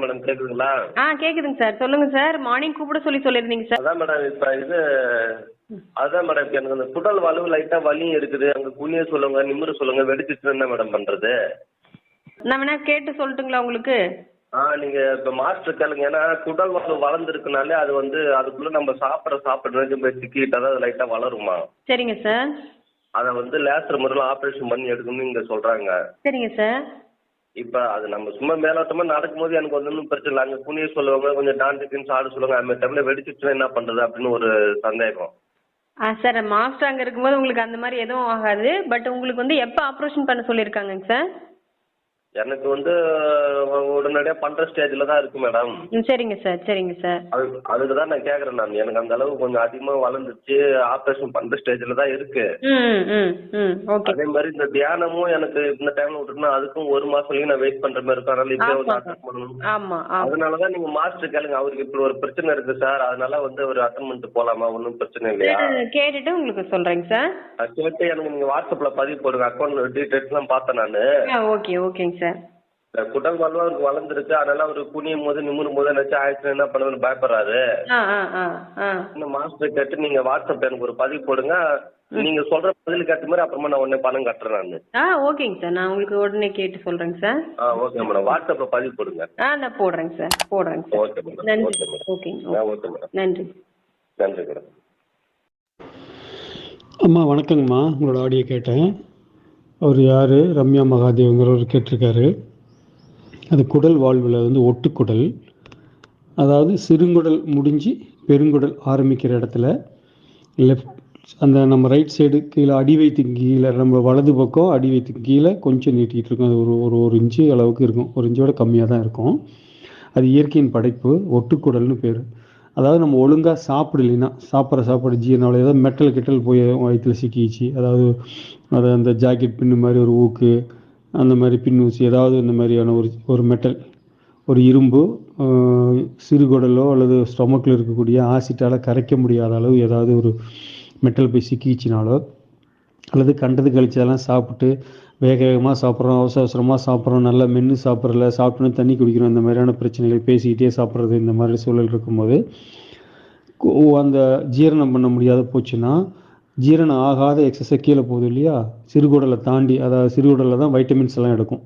Madam கேக்குதுங்களா? ஆ கேட்குதுங்க sir. சொல்லுங்க சார். மார்னிங் கூப்பிட சொல்லி சொல்லியிருந்தீங்க சார். அதான் மேடம் இப்போ இது அதான் மேடம் இப்போ எனக்கு அந்த குடல் வலு லைட்டாக வலியும் இருக்குது. அங்கே குனிய சொல்லுங்க நிமிர சொல்லுங்க வெடிச்சிச்சுன்னா என்ன மேடம் பண்ணுறது நான் வேணா கேட்டு சொல்லட்டுங்களா உங்களுக்கு? ஆ நீங்கள் இப்போ மாஸ்டர் கேளுங்க. ஏன்னா குடல் வலு வளர்ந்துருக்குனாலே அது வந்து அதுக்குள்ளே நம்ம சாப்பிட்ற சாப்பிட்றது போய் சிக்கிட்டு அது லைட்டாக வளருமா? சரிங்க சார். அதை வந்து லேசர் முறையில் ஆப்ரேஷன் பண்ணி எடுக்கணும்னு இங்கே சொல்கிறாங்க சரிங்க சார். இப்ப அது நம்ம சும்மா மேலோட்டமா நடக்கும்போது எனக்கு வந்து ஒன்றும் பிரச்சனை இல்லை. அங்க குனிய சொல்லுவாங்க கொஞ்சம் டான்ஸுக்குன்னு ஆட சொல்லுவாங்க அந்த டைம்ல வெடிச்சிச்சுன்னா என்ன பண்றது அப்படின்னு ஒரு சந்தேகம். ஆ சார் மாஸ்டர் அங்க இருக்கும்போது உங்களுக்கு அந்த மாதிரி எதுவும் ஆகாது. பட் உங்களுக்கு வந்து எப்போ ஆப்ரேஷன் பண்ண சொல்லியிருக்காங்கங்க சார்? எனக்கு வந்து உடனடியாக பண்ணுற ஸ்டேஜில் தான் இருக்கு மேடம் ம் சரிங்க சார் சரிங்க சார் அது அதுக்கு தான் நான் கேட்குறேன் நான். எனக்கு அந்த அளவு கொஞ்சம் அதிகமாக வளர்ந்துச்சு ஆப்ரேஷன் பண்ணுற ஸ்டேஜில் தான் இருக்கு. ம் ம் ம் ஓகே அதே மாதிரி இந்த தியானமும் எனக்கு இந்த டைம்ல விட்டுட்டுனா அதுக்கும் ஒரு மாசம் வரைக்கும் நான் வெயிட் பண்ற மாதிரி இருக்கும். அதனால இப்பயே வந்து ஆமா. அட்டன் பண்ணணும். ஆமாம் ஆமாம் அதனால தான் நீங்க மாஸ்டர் கேளுங்க. அவருக்கு இப்படி ஒரு பிரச்சனை இருக்கு சார் அதனால வந்து ஒரு அட்டன் பண்ணிட்டு போலாமா? ஒன்றும் பிரச்சனை இல்லையா? கேட்டுட்டு உங்களுக்கு சொல்கிறேங்க சார் அது கேட்டு எனக்கு நீங்க வாட்ஸ்அப்ல பதிவு போடுங்க. அக்கௌண்ட் டீடைல்ஸ்லாம் பார்த்தேன் நான். ஓகே ஓகேங்க சார் வலுவா அவருக்கு வளர்ந்துருக்கு. அதனால அவர் குனியும் போது நிமிரும் போது நினைச்சு ஆயிடுச்சுன்னா என்ன பண்ணுவேன்னு பயப்படுறாரு ஆ ஆ ஆ ஆ. இந்த மாஸ்டர் கேட்டு நீங்க வாட்ஸ்அப்ல எனக்கு ஒரு பதிவு போடுங்க. நீங்க சொல்ற பதிலுக்கு ஏற்ற மாதிரி அப்புறமா நான் உடனே பணம் கட்டுறேன் நான். ஆ ஓகேங்க சார். நான் உங்களுக்கு உடனே கேட்டு சொல்கிறேங்க சார். ஆ ஓகே மேடம். வாட்ஸ்அப்ல பதிவு போடுங்க. ஆ நான் போடுறேங்க சார். போடுறேங்க சார். Okay madam. நன்றி. Okay madam. ஓகேங்க. Okay madam. நன்றி. நன்றி மேடம். அம்மா வணக்கங்கம்மா. உங்களோட ஆடியோ கேட்டேன். அவர் யார்? ரம்யா மகாதேவங்கிறவர் கேட்டிருக்காரு. அது குடல் வாழ்வில் வந்து ஒட்டுக்குடல். அதாவது சிறுங்குடல் முடிஞ்சு பெருங்குடல் ஆரம்பிக்கிற இடத்துல லெஃப்ட் அந்த நம்ம ரைட் சைடு கீழே அடி வயிற்றுக்கு கீழே நம்ம வலது பக்கம் அடி வயிற்றுக்கு கீழே கொஞ்சம் நீட்டிகிட்டு இருக்கும். அது ஒரு ஒரு ஒரு இன்ச்சு அளவுக்கு இருக்கும். ஒரு இன்ச்சோட கம்மியாக தான் இருக்கும். அது இயற்கையின் படைப்பு ஒட்டுக்குடல்னு பேர். அதாவது நம்ம ஒழுங்காக சாப்பிடலைன்னா சாப்பிட்ற சாப்பாடு ஜீரணம் ஏதாவது மெட்டல் கிட்டல் போய் வயிற்றுல சிக்கிச்சு அதாவது அது அந்த ஜாக்கெட் பின்னு மாதிரி ஒரு ஊக்கு அந்த மாதிரி பின் ஊசி ஏதாவது இந்த மாதிரியான ஒரு ஒரு மெட்டல் ஒரு இரும்பு சிறுகுடலோ அல்லது ஸ்டொமக்கில் இருக்கக்கூடிய ஆசிட்டால் கரைக்க முடியாத அளவு ஏதாவது ஒரு மெட்டல் போய் சிக்கிச்சினாலோ அல்லது கண்டது கழிச்சதெல்லாம் சாப்பிட்டு வேக வேகமாக சாப்பிட்றோம் அவசர அவசரமாக சாப்பிட்றோம் நல்லா மென்று சாப்பிட்றல சாப்பிட்டோன்னு தண்ணி குடிக்கிறோம் இந்த மாதிரியான பிரச்சனைகள் பேசிக்கிட்டே சாப்பிட்றது இந்த மாதிரி சூழல் இருக்கும்போது அந்த ஜீரணம் பண்ண முடியாத போச்சுன்னா ஜீரணம் ஆகாத எக்ஸஸை கீழே போகுது இல்லையா? சிறுகுடலை தாண்டி அதாவது சிறுகுடலில் தான் வைட்டமின்ஸ் எல்லாம் எடுக்கும்.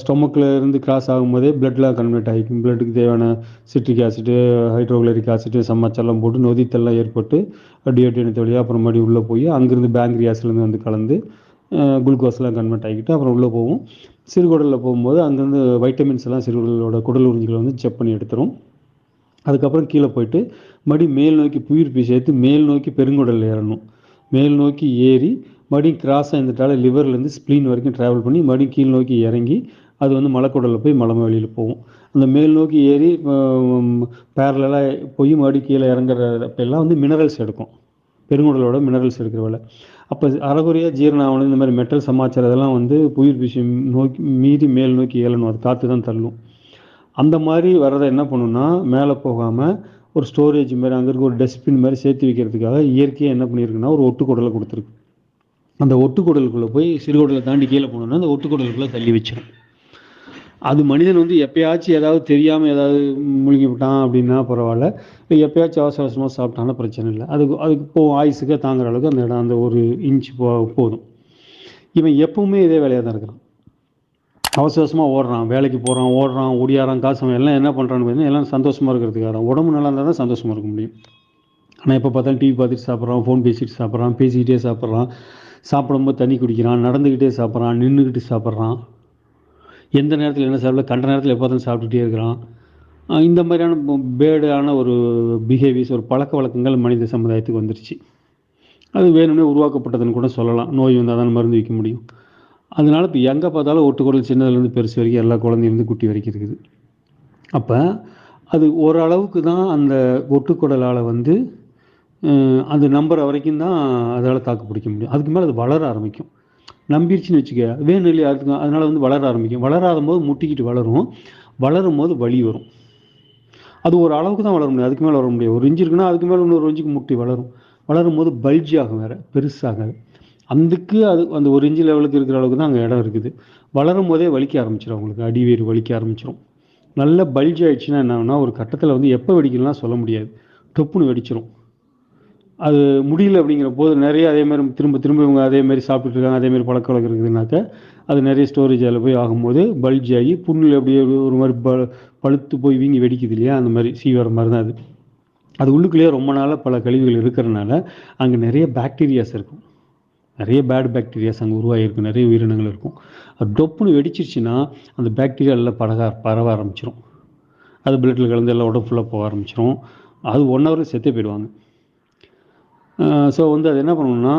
ஸ்டொமக்கில் இருந்து கிராஸ் ஆகும்போதே பிளட்லாம் கன்வெர்ட் ஆகிக்கும். பிளட்டுக்கு தேவையான சிட்ரிக் ஆசிட்டு ஹைட்ரோக்ளரிக் ஆசிட்டு சம்மச்செல்லாம் போட்டு நொதித்தெல்லாம் ஏற்பட்டு டியோட்டினத்து வழியாக அப்புறம் மறுபடியும் உள்ளே போய் அங்கேருந்து பேங்க்ரியாஸ்லேருந்து வந்து கலந்து குளுக்கோஸ்லாம் கன்வெர்ட் ஆகிக்கிட்டு அப்புறம் உள்ளே போகும் சிறுகுடலில் போகும்போது அங்கேருந்து வைட்டமின்ஸ் எல்லாம் சிறுகுடலோட குடல் உறிஞ்சிகளை வந்து செக் பண்ணி எடுத்துரும். அதுக்கப்புறம் கீழே போயிட்டு மறுபடி மேல் நோக்கி புயிர்ப்பி சேர்த்து மேல் நோக்கி பெருங்குடலில் ஏறணும். மேல் நோக்கி ஏறி மறுபடியும் கிராஸ் ஆயிருந்துட்டால லிவர்லேருந்து ஸ்ப்ளீன் வரைக்கும் ட்ராவல் பண்ணி மறுபடியும் கீழ் நோக்கி இறங்கி அது வந்து மலைக்குடலில் போய் மலை வெளியில் போகும் அந்த மேல் நோக்கி ஏறி பேரலாக போய் மறுபடியும் கீழே இறங்குறப்பெல்லாம் வந்து மினரல்ஸ் எடுக்கும். பெருங்குடலோட மினரல்ஸ் இருக்கிற வேலை. அப்போ அறகுறையாக ஜீரணம் ஆகணும் இந்த மாதிரி மெட்டல் சமாச்சாரம் இதெல்லாம் வந்து புயிர் விஷயம் நோக்கி மீறி மேல் நோக்கி ஏழணும் அது காற்று தான் தள்ளும். அந்த மாதிரி வர்றதை என்ன பண்ணுன்னா மேலே போகாமல் ஒரு ஸ்டோரேஜ் மாதிரி அங்கே இருக்க ஒரு டஸ்ட்பின் மாதிரி சேர்த்து வைக்கிறதுக்காக இயற்கையாக என்ன பண்ணியிருக்குன்னா ஒரு ஒட்டுக்குடலை கொடுத்துருக்கு. அந்த ஒட்டுக்குடலுக்குள்ளே போய் சிறுகுடலை தாண்டி கீழே போனோன்னா அந்த ஒட்டுக்குடலுக்குள்ளே தள்ளி வச்சிடும் அது மனிதன் வந்து எப்பயாச்சும் ஏதாவது தெரியாமல் ஏதாவது முழுங்கி விட்டான் அப்படின்னா பரவாயில்ல. இப்போ எப்பயாச்சும் அவசர அவசரமாக சாப்பிட்டானா பிரச்சனை இல்லை. அதுக்கு அதுக்கு போ ஆயுசுக்கு தாங்குற அளவுக்கு அந்த இடம் அந்த ஒரு இன்ச் போ போதும். இவன் எப்பவுமே இதே வேலையாக தான் இருக்கிறான். அவசர அவசரமாக ஓடுறான் வேலைக்கு போகிறான் ஓடுறான் ஓடியாரான் காசு எல்லாம் என்ன பண்ணுறான்னு பார்த்தீங்கன்னா எல்லாம் சந்தோஷமாக இருக்கிறதுக்காக உடம்பு நல்லா இருந்தால் தான் சந்தோஷமாக இருக்க முடியும். ஆனால் எப்போ பார்த்தாலும் டிவி பார்த்துட்டு சாப்பிட்றான் ஃபோன் பேசிட்டு சாப்பிட்றான் பேசிக்கிட்டே சாப்பிட்றான். சாப்பிடும்போது தண்ணி குடிக்கிறான் நடந்துக்கிட்டே சாப்பிட்றான் நின்றுக்கிட்டு சாப்பிட்றான். எந்த நேரத்தில் என்ன சாப்பிடல கண்ட நேரத்தில் எப்போ பார்த்தாலும் சாப்பிட்டுட்டே இருக்கிறான். இந்த மாதிரியான பேடான ஒரு பிஹேவியர்ஸ் ஒரு பழக்க வழக்கங்கள் மனித சமுதாயத்துக்கு வந்துருச்சு. அது வேணும்னே உருவாக்கப்பட்டதுன்னு கூட சொல்லலாம். நோய் வந்தால் தான் மருந்து வைக்க முடியும். அதனால் இப்போ எங்கே பார்த்தாலும் ஒட்டுக்குடல் சின்னதுலேருந்து பெருசு வரைக்கும் எல்லா குழந்தையிலேருந்து குட்டி வரைக்கும் இருக்குது. அப்போ அது ஓரளவுக்கு தான் அந்த ஒட்டுக்குடலால் வந்து அது நம்புற வரைக்கும் தான் அதால் தாக்கு பிடிக்க முடியும். அதுக்கு மேலே அது வளர ஆரம்பிக்கும். நம்பிருச்சுன்னு வச்சுக்க. வேணும் இல்லையா அதுக்கு அதனால் வந்து வளர ஆரம்பிக்கும். வளராத போது முட்டிக்கிட்டு வளரும். வளரும் போது வலி வரும். அது ஒரு அளவுக்கு தான் வளர முடியும். அதுக்கு மேலே வளர முடியாது. ஒரு இஞ்சி இருக்குன்னா அதுக்கு மேலே இன்னொரு இஞ்சுக்கு முட்டி வளரும். வளரும் போது பல்ஜி ஆகும் வேறு. பெருசாகாது. அதுக்கு அது அந்த ஒரு இஞ்சி லெவலுக்கு இருக்கிற அளவுக்கு தான் அங்கே இடம் இருக்குது. வளரும் போதே வலிக்க ஆரம்பிச்சிடும் அவங்களுக்கு. அடிவேறு வலிக்க ஆரம்பிச்சிடும் நல்ல பல்ஜ் ஆயிடுச்சுன்னா என்ன ஒரு கட்டத்தில் வந்து எப்போ வெடிக்கணும்னா சொல்ல முடியாது. டொப்புன்னு வெடிச்சிடும் அது முடியல அப்படிங்கிற போது நிறைய அதே மாதிரி திரும்ப திரும்ப இவங்க அதே மாதிரி சாப்பிட்டுட்டு இருக்காங்க அதே மாதிரி பழக்க வழக்கம் இருக்குதுனாக்க அது நிறைய ஸ்டோரேஜ் அதில் போய் ஆகும்போது பல்ஜ் ஆகி புண்ணில் அப்படியே ஒரு மாதிரி ப பழுத்து போய் வீங்கி வெடிக்குது இல்லையா? அந்த மாதிரி சீவர மாதிரி தான் அது. அது உள்ளுக்குள்ளேயே ரொம்ப நாளாக பல கழிவுகள் இருக்கிறனால அங்கே நிறைய பாக்டீரியாஸ் இருக்கும். நிறைய பேட் பாக்டீரியாஸ் அங்கே உருவாகியிருக்கும். நிறைய உயிரினங்கள் இருக்கும். அது டொப்புன்னு வெடிச்சிருச்சுன்னா அந்த பாக்டீரியா எல்லாம் பழக பரவ ஆரம்பிச்சிடும் அது பிளட்டில் கலந்து எல்லாம் உடம்பு ஃபுல்லாக போக ஆரம்பிச்சிடும் அது ஒன் ஹவரில் செத்தே போயிடுவாங்க. ஸோ வந்து அது என்ன பண்ணணும்னா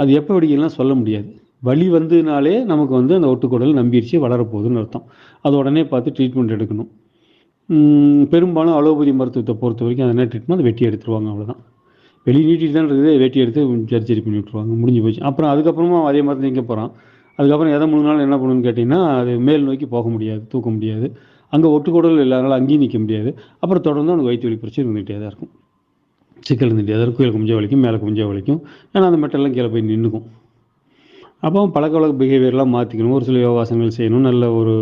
அது எப்போ வெடிக்கலாம் சொல்ல முடியாது. வலி வந்ததுனாலே நமக்கு வந்து அந்த ஒட்டுக்குடல் நம்பிடுச்சு வளரப்போகுதுன்னு அர்த்தம். அது உடனே பார்த்து ட்ரீட்மெண்ட் எடுக்கணும். பெரும்பாலும் அலோபதி மருத்துவத்தை பொறுத்த வரைக்கும் அது என்ன ட்ரீட்மெண்ட் வெட்டி எடுத்துருவாங்க அவ்வளோதான் வெளி நீட்டிட்டு தான் இருக்குது வெட்டி எடுத்து சர்ஜரி பண்ணி விட்ருவாங்க முடிஞ்சு போச்சு. அப்புறம் அதுக்கப்புறமா அதே மாதிரி நிற்க போகிறான் அதுக்கப்புறம் எதை முழுனாலும் என்ன பண்ணணும்னு கேட்டிங்கன்னா அது மேல் நோக்கி போக முடியாது தூக்க முடியாது. அங்கே ஒட்டுக்குடல் இல்லாதனால அங்கேயும் நிற்க முடியாது. அப்புறம் தொடர்ந்து அவனுக்கு வயிற்று வலி பிரச்சனை இருந்துகிட்டே தான் இருக்கும். சிக்கல் இருந்துட்டு அதற்கு கீழே குஞ்சா வலிக்கும் மேலே குஞ்சா வலிக்கும். ஏன்னா அந்த மெட்டெல்லாம் கீழே போய் நின்றுக்கும் அப்போ பழக்க வழக்க பிஹேவியர்லாம் மாற்றிக்கணும் ஒரு சில யோகாசனங்கள் செய்யணும் நல்ல ஒரு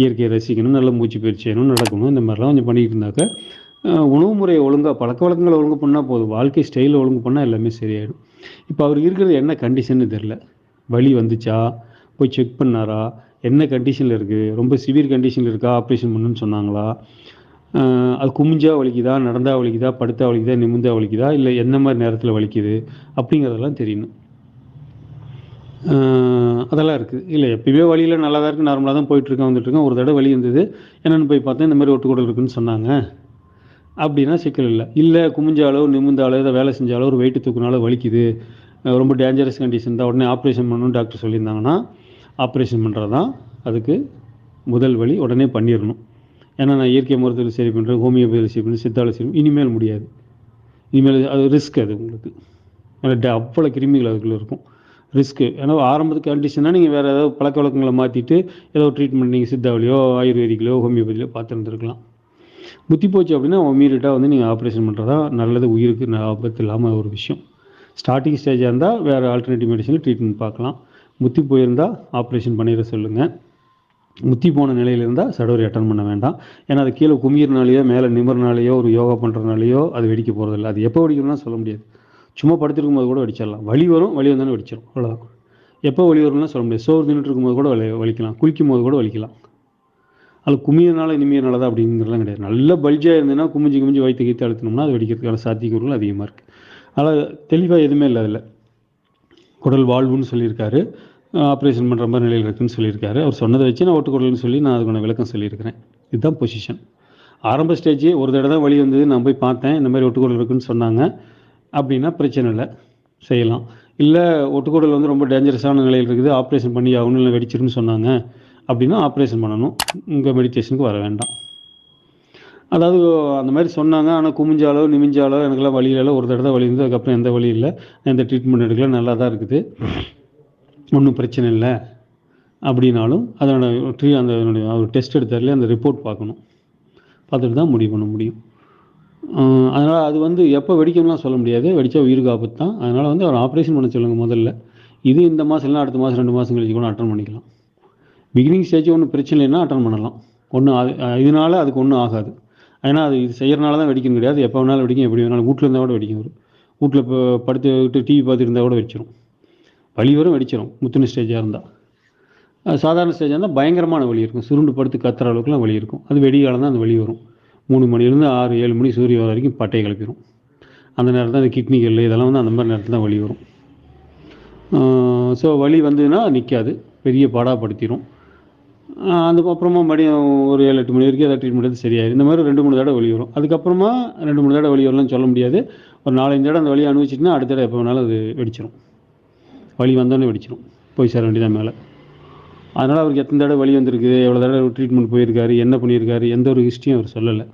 இயற்கையை ரசிக்கணும் நல்ல மூச்சு பயிற்சி செய்யணும் நடக்கணும் இந்த மாதிரிலாம் கொஞ்சம் பண்ணிக்கிட்டு இருந்தாக்க உணவு முறையை ஒழுங்காக பழக்க வழக்கங்களை ஒழுங்கு பண்ணால் போதும். வாழ்க்கை ஸ்டைலில் ஒழுங்கு பண்ணால் எல்லாமே சரியாயிடும். இப்போ அவர் இருக்கிறது என்ன கண்டிஷன்னு தெரில வலி வந்துச்சா? போய் செக் பண்ணாரா? என்ன கண்டிஷனில் இருக்குது ரொம்ப சிவியர் கண்டிஷனில் இருக்கா? ஆப்ரேஷன் பண்ணுன்னு சொன்னாங்களா? அது குமிஞ்சா வலிக்குதா நடந்தா வலிக்குதா படுத்தா வலிக்குதா நிமிந்தா வலிக்குதா இல்லை என்ன மாதிரி நேரத்தில் வலிக்குது அப்படிங்கிறதெல்லாம் தெரியணும். அதெல்லாம் இருக்குது இல்லை எப்பயுமே வழியில் நல்லா தான் இருக்குது நார்மலாக தான் போயிட்டுருக்கேன் வந்துட்டுருக்கேன். ஒரு தடவை வழி இருந்தது என்னென்னு போய் பார்த்தேன் இந்த மாதிரி ஒட்டுக்கூடல் இருக்குன்னு சொன்னாங்க. அப்படின்னா சிக்கல் இல்லை. இல்லை குமிஞ்சாலோ நிமிந்தாலோ இதை வேலை செஞ்சாலோ ஒரு வெயிட்டு தூக்குனாலோ வலிக்குது. ரொம்ப டேஞ்சரஸ் கண்டிஷன் தான். உடனே ஆப்ரேஷன் பண்ணணும்னு டாக்டர் சொல்லியிருந்தாங்கன்னா ஆப்ரேஷன் பண்ணுறது தான் அதுக்கு முதல் வழி உடனே பண்ணிடணும். ஏன்னா நான் இயற்கை மருத்துவத்தில் சரி பண்ணுறேன் ஹோமியோபதியில் சரி பண்ணுறேன் சித்தாவில் சரி இனிமேல் முடியாது. இனிமேல் அது ரிஸ்க் அது உங்களுக்கு. அவ்வளோ கிருமிகள் அதுக்குள்ளே இருக்கும். ரிஸ்க்கு ஏன்னா ஆரம்பத்துக்கு கண்டிஷனாக நீங்கள் வேறு ஏதாவது பழக்க வழக்கங்களை மாற்றிட்டு ஏதோ ட்ரீட்மெண்ட் நீங்கள் சித்தாவிலையோ ஆயுர்வேதிக்கலையோ ஹோமியோபதிலையோ பார்த்துருந்துருக்கலாம். முத்தி போச்சு அப்படின்னா இமீடியட்டாக வந்து நீங்கள் ஆப்ரேஷன் பண்ணுறதா நல்லது உயிருக்கு ஆபத்து இல்லாமல் ஒரு விஷயம். ஸ்டார்டிங் ஸ்டேஜாக இருந்தால் வேறு ஆல்டர்னேட்டிவ் மெடிசனில் ட்ரீட்மெண்ட் பார்க்கலாம். முத்தி போயிருந்தால் ஆப்ரேஷன் பண்ணிட சொல்லுங்கள் முத்தி போன நிலையில் இருந்தால் சடோரி அட்டன் பண்ண வேண்டாம். ஏன்னா அது கீழே குமியிறனாலேயோ மேலே நிமிறனாலேயோ ஒரு யோகா பண்ணுறதுனாலையோ அது வெடிக்க போகிறதில்ல அது எப்போ வெடிக்கணும்னா சொல்ல முடியாது. சும்மா படுத்திருக்கும் போது கூட வெடிச்சிடலாம். வலி வரும் வலி வந்தாலும் வெடிச்சிடும் அவ்வளோதான் எப்போ வலி வரும்னா சொல்ல முடியாது. சோறு தின்னுட்டு இருக்கும்போது கூட வலி வலிக்கலாம். குளிக்கும் போது கூட வலிக்கலாம். அது குமியனால இனிமையனால தான் அப்படிங்கிறதுலாம் கிடையாது. நல்ல பல்ஜாக இருந்ததுன்னா குமிஞ்சு குமிஞ்சு வயிற்று கீத்து அழுத்தினோம்னா அது வெடிக்கிறதுக்கான சாத்தியக்கூறுகள் அதிகமாக இருக்குது ஆனால் தெளிவாக எதுவுமே இல்லை அதில். குடல் வாழ்வுன்னு சொல்லியிருக்காரு. ஆப்ரேஷன் பண்ணுற மாதிரி நிலையில் இருக்குன்னு சொல்லியிருக்காரு. அவர் சொன்னதை வச்சு நான் ஒட்டுக்குடல்னு சொல்லி நான் அதுக்கான விளக்கம் சொல்லியிருக்கிறேன். இதுதான் பொசிஷன் ஆரம்ப ஸ்டேஜ் ஒரு தடவை தான் வழி வந்தது. நான் போய் பார்த்தேன். இந்த மாதிரி ஒட்டுக்குடல் இருக்குன்னு சொன்னாங்க. அப்படின்னா பிரச்சனை இல்லை. செய்யலாம். இல்லை ஒட்டுக்குடல் வந்து ரொம்ப டேஞ்சரஸான நிலையில் இருக்குது. ஆப்ரேஷன் பண்ணி ஆகணும் இல்லை வெடிச்சிருன்னு சொன்னாங்க. அப்படின்னா ஆப்ரேஷன் பண்ணணும். உங்கள் மெடிடேஷனுக்கு வர வேண்டாம். அதாவது அந்த மாதிரி சொன்னாங்க. ஆனால் குமிஞ்சாலோ நிமிஞ்சாலோ எனக்கெல்லாம் வலி ஒரு தடவை வழி வலி இருந்து அதுக்கப்புறம் எந்த வழி இல்லை. எந்த ட்ரீட்மெண்ட் எடுக்கல. நல்லா தான் இருக்குது. ஒன்றும் பிரச்சனை இல்லை அப்படின்னாலும் அதனோட ட்ரீ அந்த அதனுடைய அவர் டெஸ்ட் எடுத்தார்லேயே அந்த ரிப்போர்ட் பார்க்கணும். பார்த்துட்டு தான் முடிவு பண்ண முடியும். அதனால் அது வந்து எப்போ வெடிக்கணும்லாம் சொல்ல முடியாது. வெடித்தா உயிருக்கு ஆபத்து தான் அதனால் வந்து அவர் ஆப்ரேஷன் பண்ண சொல்லுங்கள் முதல்ல. இது இந்த மாதம் இல்லைனா அடுத்த மாதம் ரெண்டு மாதம் கழிச்சு கூட அட்டன் பண்ணிக்கலாம். பிகினிங் ஸ்டேஜ் ஒன்றும் பிரச்சனை இல்லைன்னா அட்டன் பண்ணலாம். ஒன்றும் அது இதனால் அதுக்கு ஒன்றும் ஆகாது. ஏன்னா அது இது செய்கிறனால தான் வெடிக்கணும் கிடையாது. எப்போ வேணாலும் வெடிக்கும் எப்படி வேணாலும் வீட்டில் இருந்தால் கூட வெடிக்கும். வரும் வீட்டில் இப்போ விட்டு டிவி பார்த்துட்டு இருந்தால் கூட வெடிச்சிடும் வலி வரும் வெடிச்சிடும் முத்தின ஸ்டேஜாக இருந்தால் சாதாரண ஸ்டேஜாக இருந்தால் பயங்கரமான வலி இருக்கும். சுருண்டு படுத்து கத்துற அளவுக்குலாம் வலி இருக்கும். அது வெடிகாலம் தான் அந்த வலி வரும். மூணு மணிலேருந்து ஆறு ஏழு மணி சூரிய வர வரைக்கும் பட்டையை கிளப்பிடும் அந்த நேரத்தில் அந்த கிட்னிகள் இதெல்லாம் வந்து அந்த மாதிரி நேரத்தில் தான் வலி வரும். ஸோ வலி வந்ததுன்னா நிற்காது பெரிய பாடாப்படுத்திடும் அந்த அப்புறமா மறுபடியும் ஒரு ஏழு எட்டு மணி வரைக்கும் அதை ட்ரீட்மெண்ட் எடுத்து சரியாயிரும். இந்த மாதிரி ரெண்டு மூணு தடவை வலி வரும். அதுக்கப்புறமா ரெண்டு மூணு தடவை வலி வரலாம்னு சொல்ல முடியாது. ஒரு நாலஞ்சு தடவை அந்த வழியை அனுபவிச்சிட்டுனா அடுத்த தடவை எப்போ வேணாலும் அது வெடிச்சிடும் வலி வந்தோடனே வெடிச்சிடும் போய் சேர வேண்டியதான் மேலே. அதனால் அவருக்கு எத்தனை தடவை வழி வந்திருக்குது எவ்வளோ தடவை ட்ரீட்மெண்ட் போயிருக்காரு என்ன பண்ணியிருக்காரு எந்த ஒரு ஹிஸ்ட்ரியும் அவர் சொல்லலை.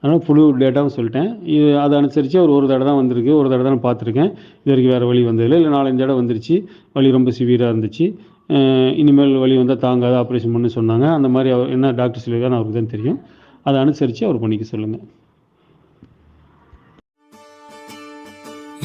அதனால் ஃபுல் டேட்டாவும் சொல்லிட்டேன். இது அதை அனுசரித்து அவர் ஒரு தடவை தான் வந்திருக்கு. ஒரு தடவை தான் பார்த்துருக்கேன். இது வரைக்கும் வேறு வழி வந்ததில்லை. இல்லை நாலஞ்சு தடவை வந்துருச்சு. வழி ரொம்ப சிவியராக இருந்துச்சு. இனிமேல் வழி வந்தால் தாங்காத ஆப்ரேஷன் பண்ண சொன்னாங்க. அந்த மாதிரி அவர் என்ன டாக்டர் சொல்லியிருக்காரு அவருக்கு தான் தெரியும். அதை அனுசரித்து அவர் பண்ணிக்க சொல்லுங்கள்